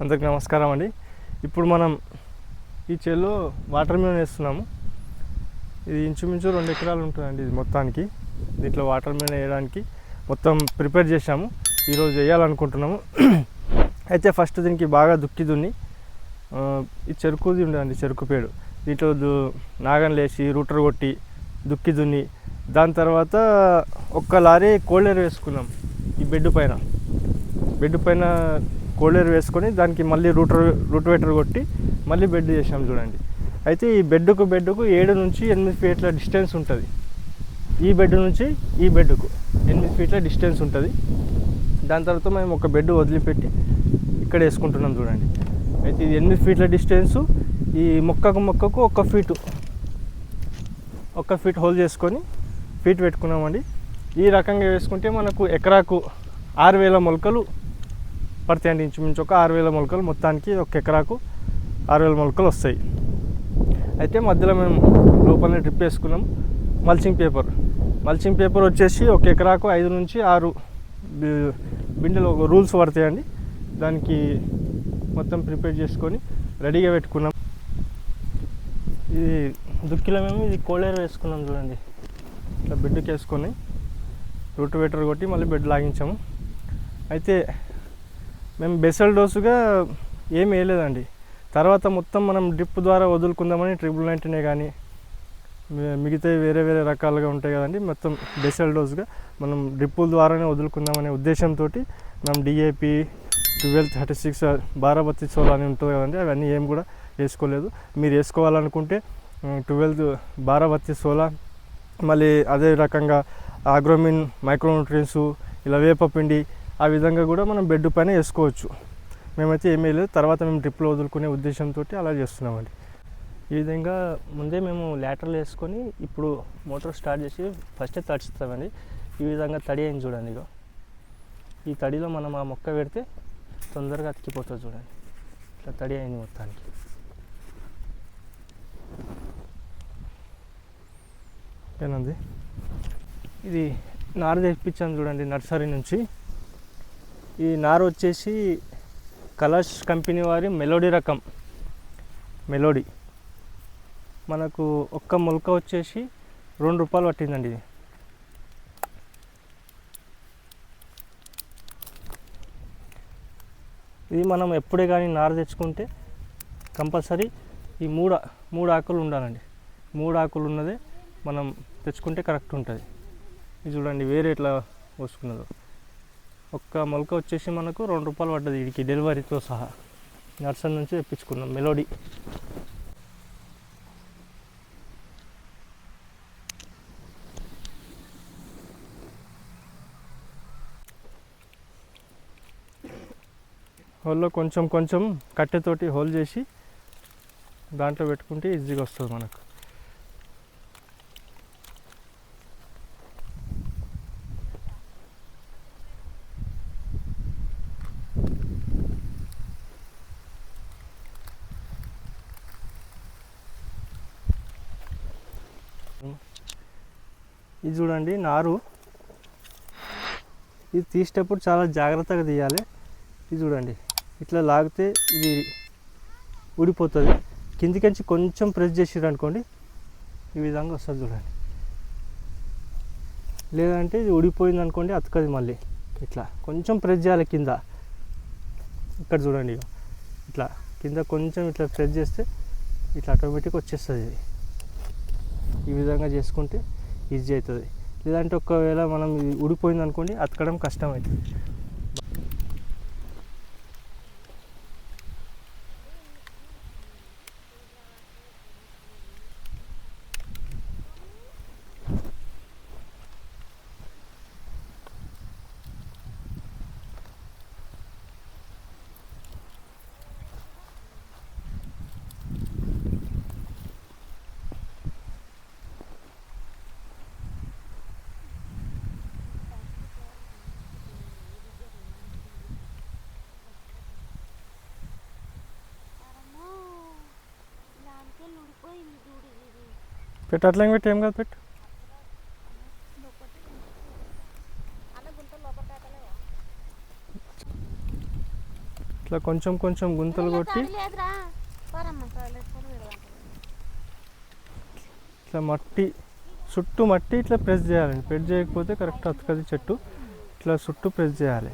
అందరికి నమస్కారం అండి. ఇప్పుడు మనం ఈ చేలో వాటర్ మిలన్ వేస్తున్నాము. ఇది ఇంచుమించు రెండు ఎకరాలు ఉంటుందండి ఇది మొత్తానికి. దీంట్లో వాటర్ మిలన్ వేయడానికి మొత్తం ప్రిపేర్ చేశాము. ఈరోజు వేయాలనుకుంటున్నాము. అయితే ఫస్ట్ దీనికి బాగా దుక్కి దున్ని ఈ చెరుకుది ఉండదండి చెరుకు పేడు. దీంట్లో దు- నాగన్ లేచి రూటర్ కొట్టి దుక్కి దున్ని దాని తర్వాత ఒక్క లారీ కోళ్ళేరు వేసుకున్నాం ఈ బెడ్ పైన. బెడ్ పైన కోళ్ళేరు వేసుకొని దానికి మళ్ళీ రూటర్ రూట్వేటర్ కొట్టి మళ్ళీ బెడ్ చేసాం చూడండి. అయితే ఈ బెడ్కు బెడ్కు ఏడు నుంచి ఎనిమిది ఫీట్ల డిస్టెన్స్ ఉంటుంది. ఈ బెడ్ నుంచి ఈ బెడ్కు ఎనిమిది ఫీట్ల డిస్టెన్స్ ఉంటుంది. దాని తర్వాత మేము ఒక బెడ్ వదిలిపెట్టి ఇక్కడ వేసుకుంటున్నాం చూడండి. అయితే ఇది ఎనిమిది ఫీట్ల డిస్టెన్సు. ఈ మొక్కకు మొక్కకు ఒక ఫీటు ఒక ఫీట్ హోల్ చేసుకొని ఫీట్ పెట్టుకున్నామండి. ఈ రకంగా వేసుకుంటే మనకు ఎకరాకు ఆరు వేల మొలకలు పడతాయండి ఇంచుమించు ఒక ఆరు వేల మొలకలు మొత్తానికి ఒక ఎకరాకు ఆరు వేల మొలకలు వస్తాయి. అయితే మధ్యలో మేము లోపలనే డ్రిప్ వేసుకున్నాం. Mulching paper. మల్చింగ్ పేపర్ వచ్చేసి ఒక ఎకరాకు ఐదు నుంచి ఆరు బి- బిండెలు ఒక రూల్స్ పడతాయండి. దానికి మొత్తం ప్రిపేర్ చేసుకొని రెడీగా పెట్టుకున్నాం. ఇది దుక్కిలో మేము ఇది కోళ్ళేరు వేసుకున్నాం చూడండి. ఇట్లా బెడ్కి వేసుకొని రూట్ వేటర్ కొట్టి మళ్ళీ బెడ్ లాగించాము. అయితే మేము బెసల్ డోసుగా ఏం వేయలేదండి. తర్వాత మొత్తం మనం డ్రిప్ ద్వారా వదులుకుందామని ట్రిపుల్ నైన్టీనే కానీ మిగతా వేరే వేరే రకాలుగా ఉంటాయి కదండి. మొత్తం బెసల్ డోస్గా మనం డ్రిప్పుల ద్వారానే వదులుకుందామనే ఉద్దేశంతో మనం డిఏపి ట్వెల్వ్ థర్టీ సిక్స్ బారాబత్తి సోల్ అని ఉంటుంది కదండి. అవన్నీ ఏం కూడా వేసుకోలేదు. మీరు వేసుకోవాలనుకుంటే ట్వెల్త్ బారాబత్తి సోలా మళ్ళీ అదే రకంగా ఆగ్రోమిన్ మైక్రోన్యూట్రియన్స్ ఇలా వేపపిండి ఆ విధంగా కూడా మనం బెడ్ పైన వేసుకోవచ్చు. మేమైతే ఏమీ లేదు. తర్వాత మేము ట్రిప్లో వదులుకునే ఉద్దేశంతో అలా చేస్తున్నామండి. ఈ విధంగా ముందే మేము ల్యాటర్లు వేసుకొని ఇప్పుడు మోటార్ స్టార్ట్ చేసి ఫస్టే తడుస్తామండి. ఈ విధంగా తడి అయింది చూడండి ఇగో. ఈ తడిలో మనం ఆ మొక్క పెడితే తొందరగా అతికిపోతుంది చూడండి. ఇట్లా తడి అయింది మొత్తానికి. ఏనంది ఇది నారు తెప్పించాను చూడండి నర్సరీ నుంచి. ఈ నారు వచ్చేసి కలర్స్ కంపెనీ వారి మెలోడీ రకం. మెలోడీ. మనకు ఒక్క మొలక వచ్చేసి రెండు రూపాయలు పట్టిందండి ఇది. ఇది మనం ఎప్పుడే కానీ నారు తెచ్చుకుంటే కంపల్సరీ ఈ మూడు మూడు ఆకులు ఉండాలండి. మూడు ఆకులు ఉన్నదే మనం తెచ్చుకుంటే కరెక్ట్ ఉంటుంది. ఇది చూడండి వేరే ఎట్లా పోసుకున్నదో. ఒక్క మొలక వచ్చేసి మనకు రెండు రూపాయలు పడ్డది వీడికి డెలివరీతో సహా. నర్సరీ నుంచి తెప్పించుకున్నాం మెలోడీ. హోల్లో కొంచెం కొంచెం కట్టెతోటి హోల్ చేసి దాంట్లో పెట్టుకుంటే ఈజీగా వస్తుంది మనకు. ఇది చూడండి నారు. ఇది తీసేటప్పుడు చాలా జాగ్రత్తగా తీయాలి. ఇది చూడండి ఇట్లా లాగితే ఇది ఊడిపోతుంది. కిందికించి కొంచెం ప్రెస్ చేసిర్రు అనుకోండి ఈ విధంగా వస్తుంది చూడండి. లేదంటే ఇది ఊడిపోయింది అనుకోండి అతకది మళ్ళీ. ఇట్లా కొంచెం ప్రెస్ చేయాలి కింద. ఇక్కడ చూడండి ఇట్లా కింద కొంచెం ఇట్లా ప్రెస్ చేస్తే ఇట్లా ఆటోమేటిక్ వచ్చేస్తుంది ఇది. ఈ విధంగా చేసుకుంటే ఈజీ అవుతుంది. లేదంటే ఒకవేళ మనం ఇది ఊడిపోయింది అనుకోండి అతకడం కష్టం అవుతుంది అమ్మో దానికెళ్ళి ఉడిపోయింది చూడు ఇది పెట్టు అట్లా పెట్టి ఏం కాదు పెట్టు. ఇట్లా కొంచెం కొంచెం గుంతలు కొట్టి ఇట్లా మట్టి చుట్టూ మట్టి ఇట్లా ప్రెస్ చేయాలండి ప్రెస్ చేయకపోతే కరెక్ట్ అతకది చెట్టు. ఇట్లా చుట్టూ ప్రెస్ చేయాలి.